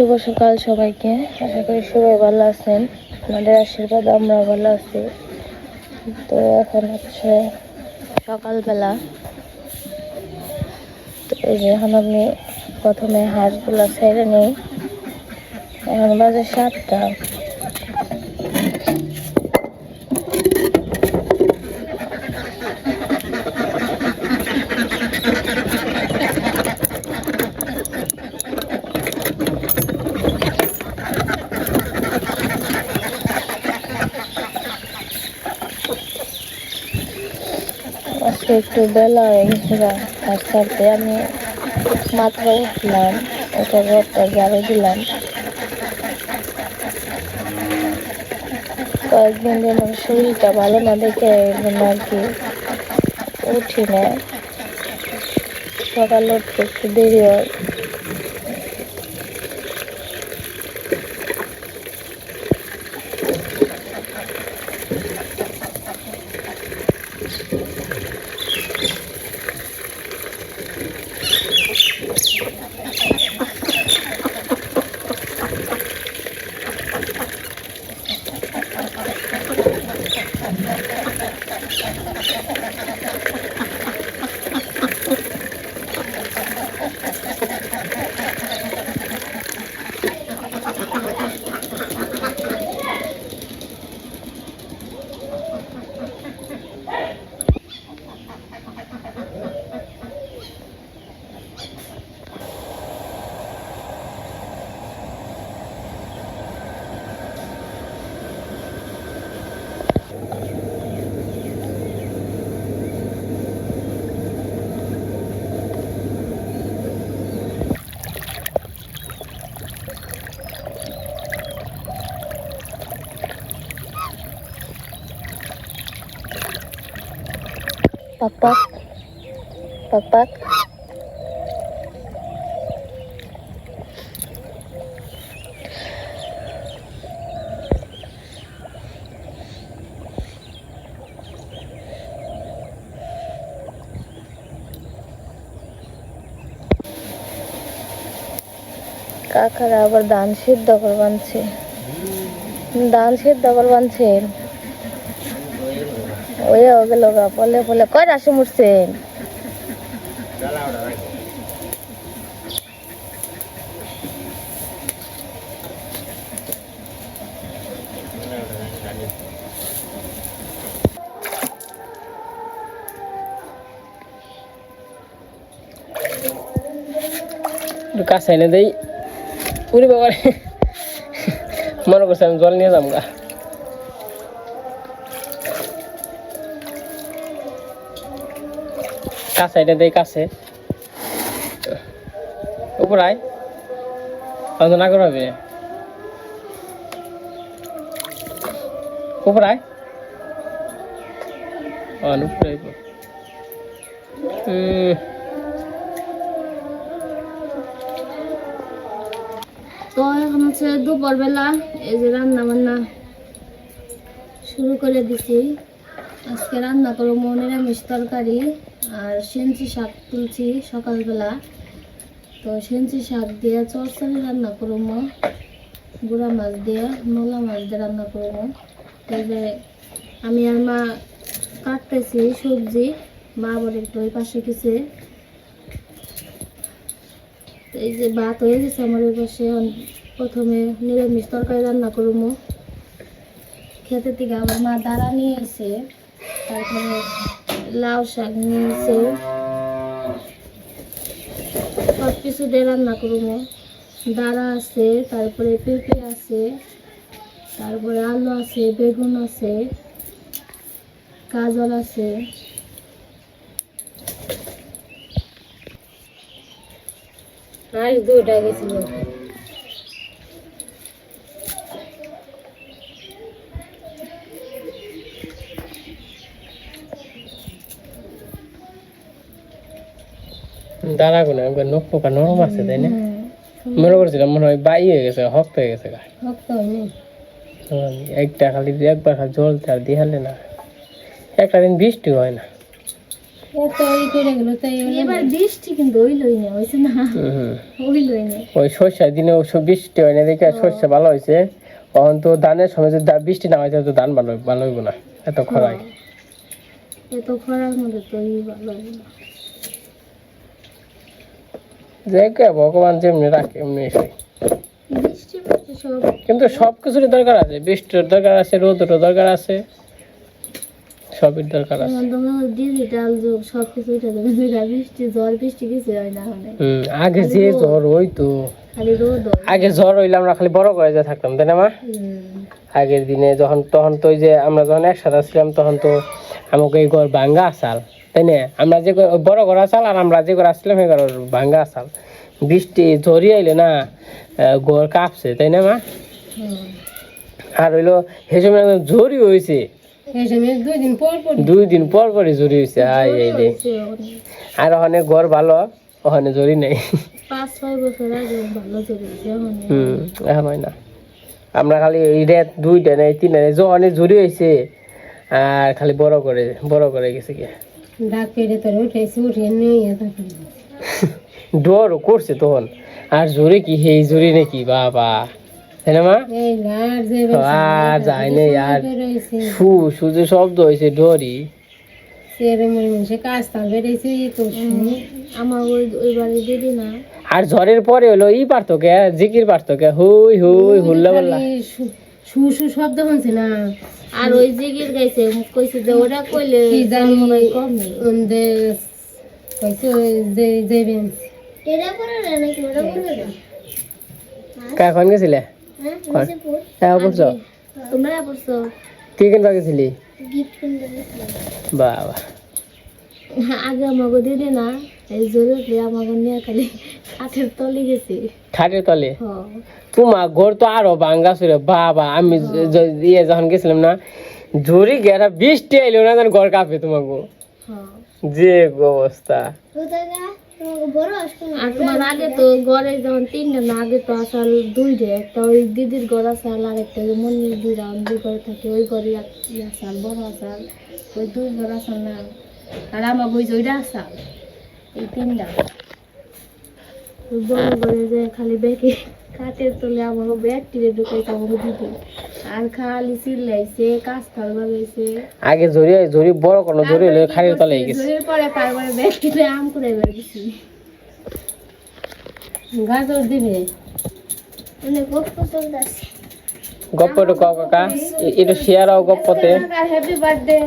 শুভ সকাল সবাইকে। আশা করি সবাই ভালো আছেন। আমাদের আশীর্বাদ আমরা ভালো আছি। তো এখন হচ্ছে সকালবেলা। তো এই যে এখন আমি প্রথমে হাঁসগুলো ছেড়ে নিই। এখন বাজে সাতটা আজকে একটু বেলা হয়ে গেছিল হাঁস ছাড়তে আমি মাত্র উঠলাম, ওটা ঘরটা ঝাড়ু দিলাম। কয়েকদিন যেন শরীরটা ভালো না দেখে জন্য আর কি উঠি না। সকালে উঠতে একটু দেরি হয়। পাক পাক পাক কাকারা আবার ধান সিদ্ধ করে বানছে ধান সিদ্ধ করে বানছে ওই গেল পলে পলে কয় রাশি মুড়ছেন কাছে এনে দেই। উনি বাবার। মনে করছে আমি জল নিয়ে যাব এনে দেই কাছে। তো এখন হচ্ছে এই যে রান্না বান্না শুরু করে দিছি। আজকে রান্না করো করব নিরামিষ তরকারি। আর সেঞ্চি শাক তুলছি সকালবেলা। তো সেঞ্চি শাক দিয়ে চরচড়ি রান্না করব, গুঁড়া মাছ দিয়ে নোলা মাছ দিয়ে রান্না করব। এই যে আমি আর মা কাটতেছি সবজি, মা আবার একটু ওই পাশে গেছে। এই যে ভাত হয়ে গেছে আমার ওই পাশে প্রথমে নিরামিষ তরকারি রান্না করব। খেতে থেকে আমার মা দাঁড়া নিয়ে এসে তারপরে লাউ শাক নিয়ে এসে সব কিছু দিয়ে রান্না করব। দাঁড়া আছে, তারপরে পেঁপে আছে, তারপরে আলু আছে, বেগুন আছে, গাজর আছে। আর দুটা গেছিল। দাঁড়া কোনে আমাকে নখ পোকা নরম আছে তাই না? মনে করছিলাম মনে হয় বাই হয়ে গেছে শক্ত হয়ে গেছে হুম, একটা খালি একবার খালি জল তার দিহালে না। একটা দিন বৃষ্টি হয় না। গেল ওই সর্ষার দিনে বৃষ্টি হয় না দেখে সর্ষে ভালো হয়েছে তখন তো ধানের সময় যদি বৃষ্টি না হয় তাহলে তো ধান ভালো ভালো হইব না এত খরায়। এত খরার মধ্যে তো ভালো হইল না। কে ভগবান যেমনি রাখে এমনি কিন্তু সব কিছুরই দরকার আছে। বৃষ্টির দরকার আছে রোদেরও দরকার আছে সবের দরকার আছে। ডিজিটাল যুগ সব কিছু উঠে যাবে যেটা বৃষ্টি ঝড় বৃষ্টি কিছু হয় না হুম আগে যে হইতো আগে জ্বর হইলে আমরা খালি বড় করে যা থাকতাম তাই না মা? হুম। আগের দিনে যখন তখন তো ওই যে আমরা যখন একসাথে ছিলাম তখন তো আমাকে এই ঘর ভাঙ্গা আসাল। তাই না আমরা যে বড় ঘর আসাল আর আমরা যে ঘর আসছিলাম সেই ঘর ভাঙ্গা আসাল বৃষ্টি ঝরি আইলে না ঘর কাঁপছে তাই না মা। আর হইল সেই সময় ঝরি হয়েছে দুই দিন পর পর ঝরি হয়েছে আই এই রে আর ওখানে ঘর ভালো ওখানে ঝরি নেই। হুম এখন হয় না। আমরা খালি রেত দুইটা নেই তিনটা নেই যখন ঝুরি হয়েছে আর খালি বড় করে বড় করে গেছে কি ডাক পেটে তোর উঠেছি উঠিয়ে নিয়ে থাকি ডর করছে তখন। আর জোরে কি জোরে নাকি বাবা। তাই না মা? আর শব্দ হয়েছে ডরি। ঝড়ের পরে হলো ই পারতো কে জিকির পারতো কে হুই হুই হুল্লা পাল্লা শু শু শব্দ শুনছে না আর ওই জিগির গাইছে কইছে যে ওরা কইলে কি জানি কমে কইছে যে যে বেঞ্চ এটা করে না নাকি? ওটা করে না? কখন গেছিলে? হ্যাঁ হ্যাঁ পড়ছো? তোমরা পড়ছো? কি কিনবা গেছিলি গিফট কিনতে গেছিলাম। বাবা। আগে আমাকে দিদি না? এই জোরে আমাকে নিয়ে খালি কাঠের তলে গেছি। খাটের তলে? তোমার ঘর তো আরও ভাঙ্গা ছিল। বাবা আমি ইয়ে যখন গেছিলাম না ঝুরি গেরা বৃষ্টি আইলো না যেন ঘর কাঁপে তোমাকে যে অবস্থা। আর তোমার আগে তো ঘরে যখন তিনটা না আগে তো আসাল দুইটা একটা ওই দিদির ঘর আসাল আর একটা ওই মন্দির দিরা যে ঘরে থাকে ওই ঘরে আসাল বড় আসাল ওই দুই ঘর আসাল না। আর আমার ওই যে ওইটা আসাল। এই তিনটা। ওই বড় ঘরে যে খালি ব্যাগে কাঠের তোলে আমাকে ব্যাগ টিরে ঢুকাইছে আমাকে দিদি আর খালি চিল্লাইছে কাজ খাল বাজাইছে আগে ঝরি ঝরি বড় কোনো ঝরি হলে খাটের তলে গেছে। জোরের পরে তারপরে ব্যাগ টিরে আম করে বের গেছি গাজর দিবে। অনেক গপ্প চলতেছে। গপ্পটা কও কাকা এটা শেয়ার আও গপ্পতে। Happy birthday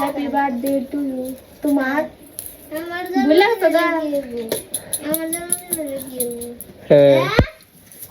happy birthday to you তোমার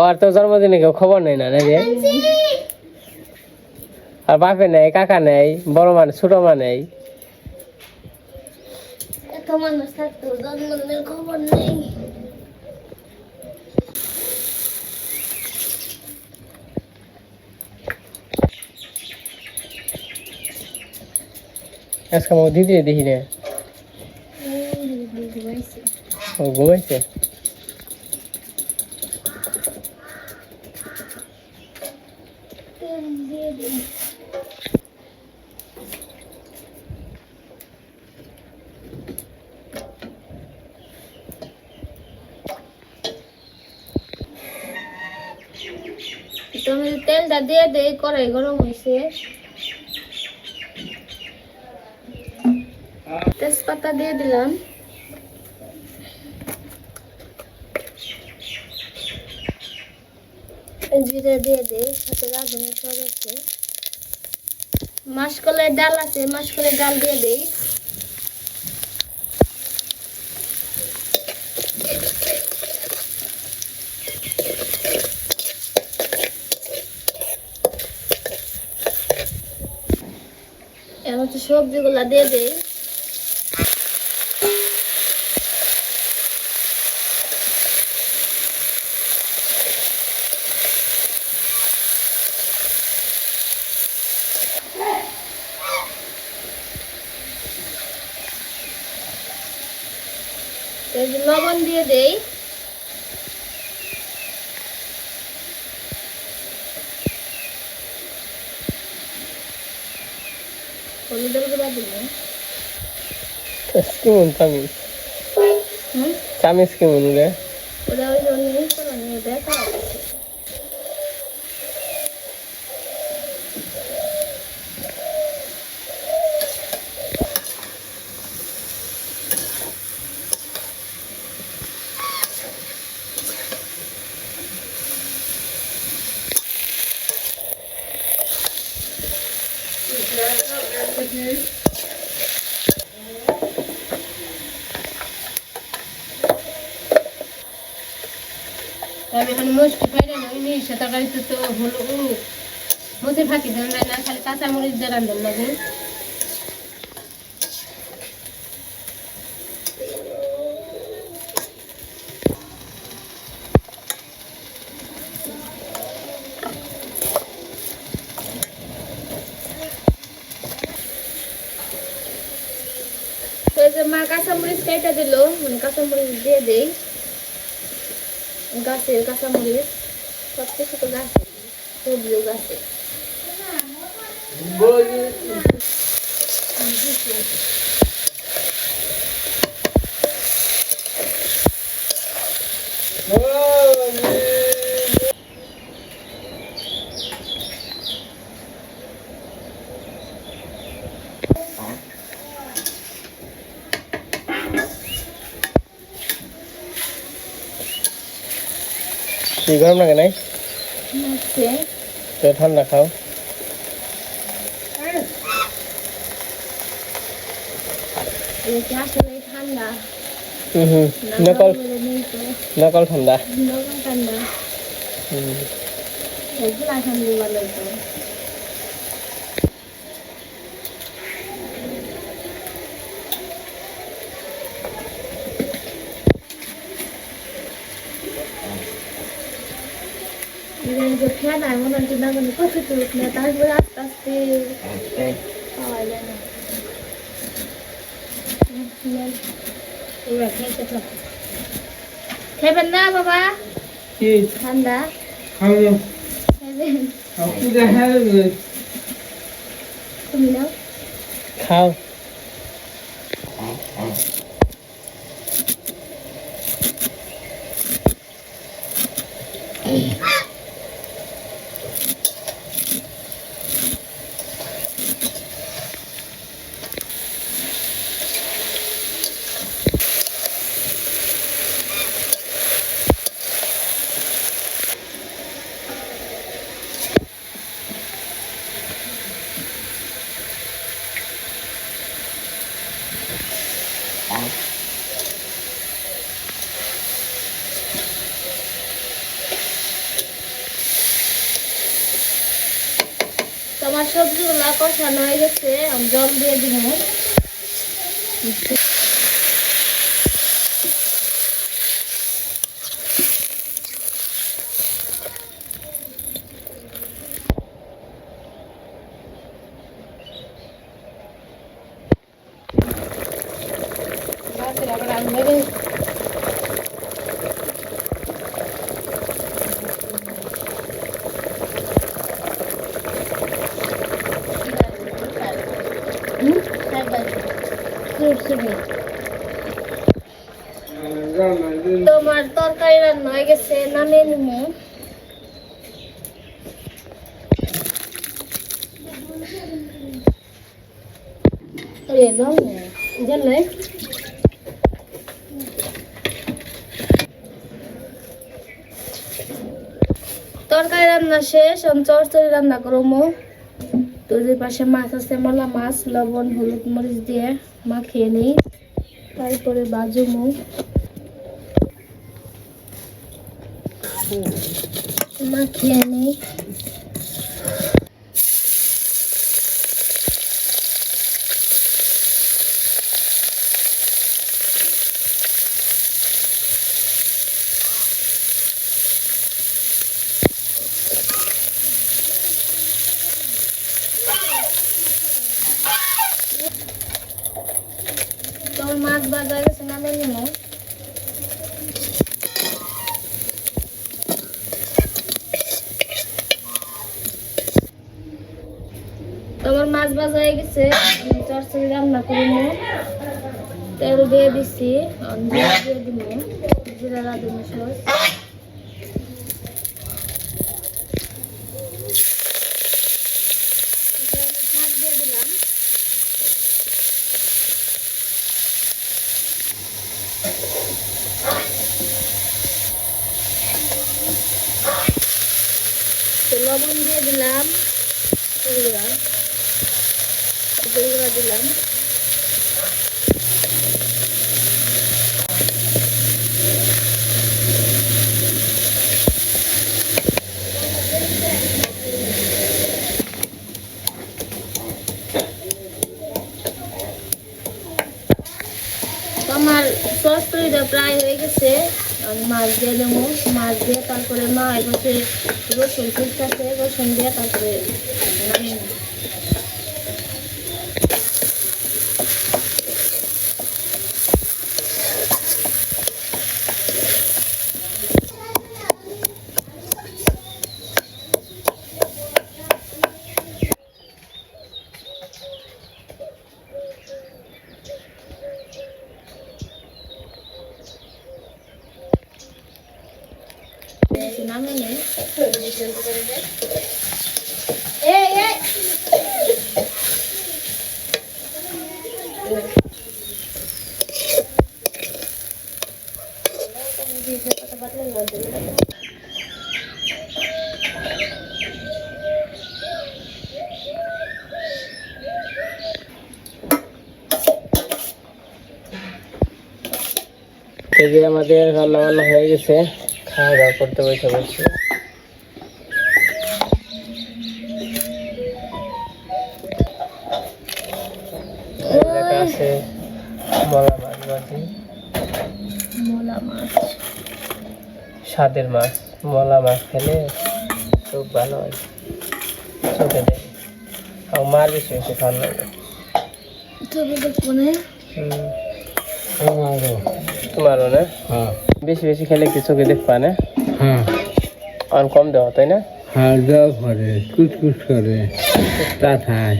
আর তো জন্মদিনে কেউ খবর নেই না আর বাপে নেই কাকা নেই বড় মানে ছোট মা নেই? আজকে দিদি দেখি না ও ঘুমাইছে তুমি তেলটা দিয়ে দেই কড়াই গরম হয়েছে তেজপাতা দিয়ে দিলাম। জিরে দিয়ে দেই, সাথে রাঁধুনি, সব আছে। মাসকলাই ডাল আছে, মাসকলাই ডাল দিয়ে দেই। এখন হচ্ছে সবজিগুলা দিয়ে দেই। লবণ দিয়ে দেই। হলুদের গুঁড়া কেমন চামিচ। চামিচ কেমন রে ওরা ওই জন্যই করে নিয়ে দেখা আমি এখন মিষ্টি পাই না ওই নিয়ে তরকারিতে তো হলো মধ্যে ফাঁকি দেন না খালি কাঁচা মরিচ দিয়ে রান্ধন লাগে মা কাঁচামরিচ কেটে দিল মানে কাঁচামরিচ দিয়ে দেই। গাছের কাঁচামরিচ। সব কিছু তো গাছে সবজিও গাছে কি গরম লাগে নাই আছে তো ঠান্ডা খাও এদিকে আসলে ঠান্ডা হুম হুম না নকল গরম নেই তো নকল ঠান্ডা নরম ঠান্ডা হুম এগুলো ঠান্ডা ভালো তো যে ফ্যান আর মনে হচ্ছে না মানে কত তো উঠলে তারপরে আস্তে আস্তে পাওয়া যায় না। এবার থাকো না বাবা? কি? ঠান্ডা? খাব খাইবেন পূজা হবে সবজি গুলা তোমার কষানো হয়ে গেছে আমি জল দিয়ে দিব রাতের আবার আমি মেরে হুম খাইবেন সুরসুরি তোমার তরকারি রান্না হয়ে গেছে নিমু। না জানলে তরকারি রান্না শেষ আমি চরচরি রান্না করব। তো পাশে মাছ আছে, মলা মাছ, লবণ, হলুদ মরিচ দিয়ে মাখিয়ে নিই। তারপরে বাজু বাজুমু মাখিয়ে নিই তোমার মাছ বাজা গেছে নামে নিমু তোমার মাছ ভাজা হয়ে গেছে আমি চরচড়ি রান্না করব তেল দিয়ে দিছি জিরা দিয়ে দিব। জিরা রাঁধুনি দিয়ে দিলাম। লবণ দিয়ে দিলাম গুঁড়া দিলাম। আমার সস তৈরিটা প্রায় হয়ে গেছে। মাছ দিয়ে দেবো, মাছ দিয়ে তারপরে মা এবার রসুন ফুটতেছে, রসুন দিয়ে তারপরে নামিয়ে নেব। একটু নামিয়ে নে। এই, এই। এই যে আমাদের রান্না বান্না হয়ে গেছে খাওয়া দাওয়া করতে বসে বসে মাছ। স্বাদের মাছ মলা মাছ খেলে খুব ভালো হয়। চোখে দেয়। আর মার বেশি বেশি ভালো লাগে। তোমারও না? বেশি বেশি খেলে কি চোখে দেখবা না? হ্যাঁ। আর কম দেওয়া তাই না? খাওয়া দাওয়া করে কুচকুচ করে। তা খায়।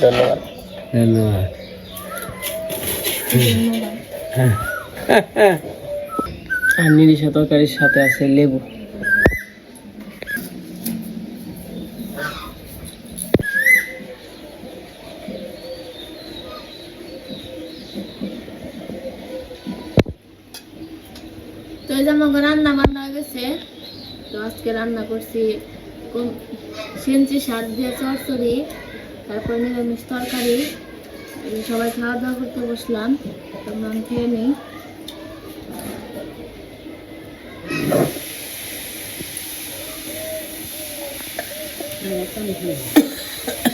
ধন্যবাদ। ধন্যবাদ। আর নিরিশা তরকারির সাথে আছে লেবু। তো এই যে রান্না বান্না হয়ে গেছে, তো আজকে রান্না করছি সেঞ্চি শাক দিয়ে চরচড়ি, তারপর নিরামিষ তরকারি। সবাই খাওয়া দাওয়া করতে বসলাম তোমরা আমি খেয়ে নিই। Thank you.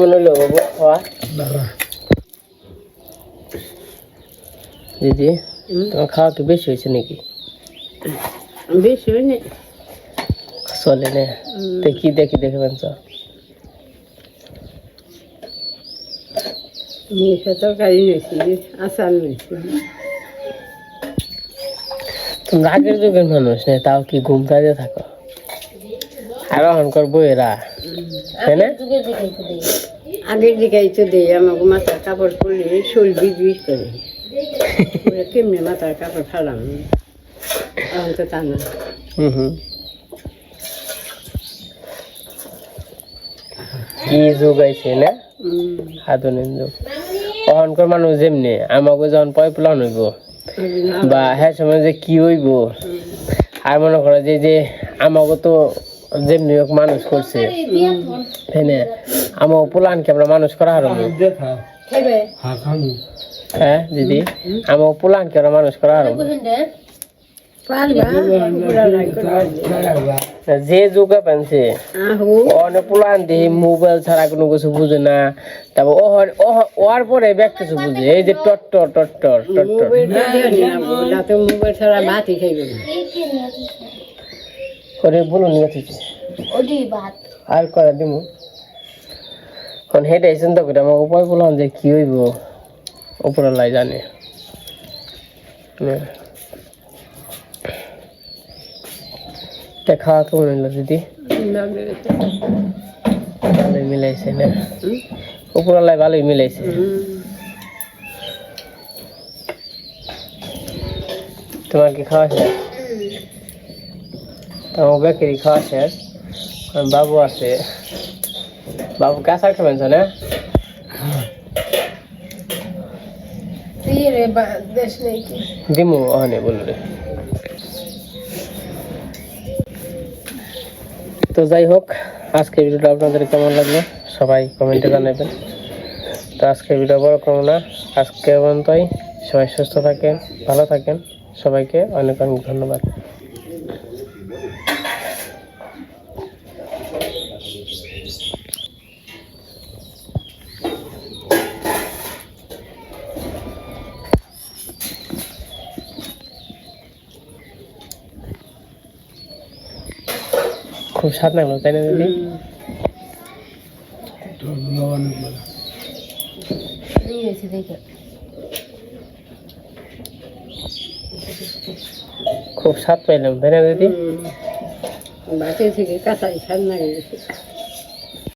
কেমন হলো বাবু দিদি তোমার খাওয়া কি বেশি হয়েছে নাকি বেশি হয়নি চলে না তো দেখি দেখে পেন তরকারি নিয়েছি আচার নিয়েছি তোমরা আগের যুগের মানুষ না তাও কি ঘুম কাজে থাকো আর অহংকর বইয়েরা তাই না আগের দিকে তো দেয় আমাকে মাথার কাপড় পরলে শোল বিজ করে। কেমনি মাথার কাপড় ফালাম? এখন তো তা না। কি যুগ আইছে না? আধুনিক যুগ। অহংকর মানুষ যেমনি আমাকে যখন পয় প্লান হইব বা হ্যাঁ সময় যে কি হইব? আর মনে করো যে যে আমাকে তো যেমনি হোক মানুষ করছে। না? আমার পোলানকে আমরা মানুষ করা হারো হাঁকানি হ্যাঁ দিদি। আমার পোলানকে আমরা মানুষ করা হারো যে যুগে পানছে। অনেক পুলান দিয়ে মোবাইল ছাড়া কোনো কিছু বুঝে না। তারপর ওর পরে ব্যাগ কিছু বুঝে। এই যে টট্টর টট্টর টট্টর। মোবাইল ছাড়া ভাতই খাইবে। করে বলুন আর করে দিমু? এখন হেঁটে চিন্তা করে আমার উপায় বললাম যে কি হইব উপরলাই জানে। নে। তা কেমন হইল দিদি? ভালোই মিলাইছে না? উপরলাই ভালোই মিলাইছে। তোমার কি খাওয়া শেষ তোমার বেকারি খাওয়া শেষ বাবু আছে। খাবেন তো না দিমু ওখানে বলল রে তো যাই হোক আজকের ভিডিওটা আপনাদের কেমন লাগল? সবাই কমেন্টে জানাবেন। তো আজকের ভিডিও বড় করব না। আজকে পর্যন্তই। সবাই সুস্থ থাকেন ভালো থাকেন। সবাইকে অনেক অনেক ধন্যবাদ। স্বাদ লাগল তাই না দিদি? খুব স্বাদ পাইলাম তাই না দিদি? বাকি থেকে কাঁচাই স্বাদ না গেছে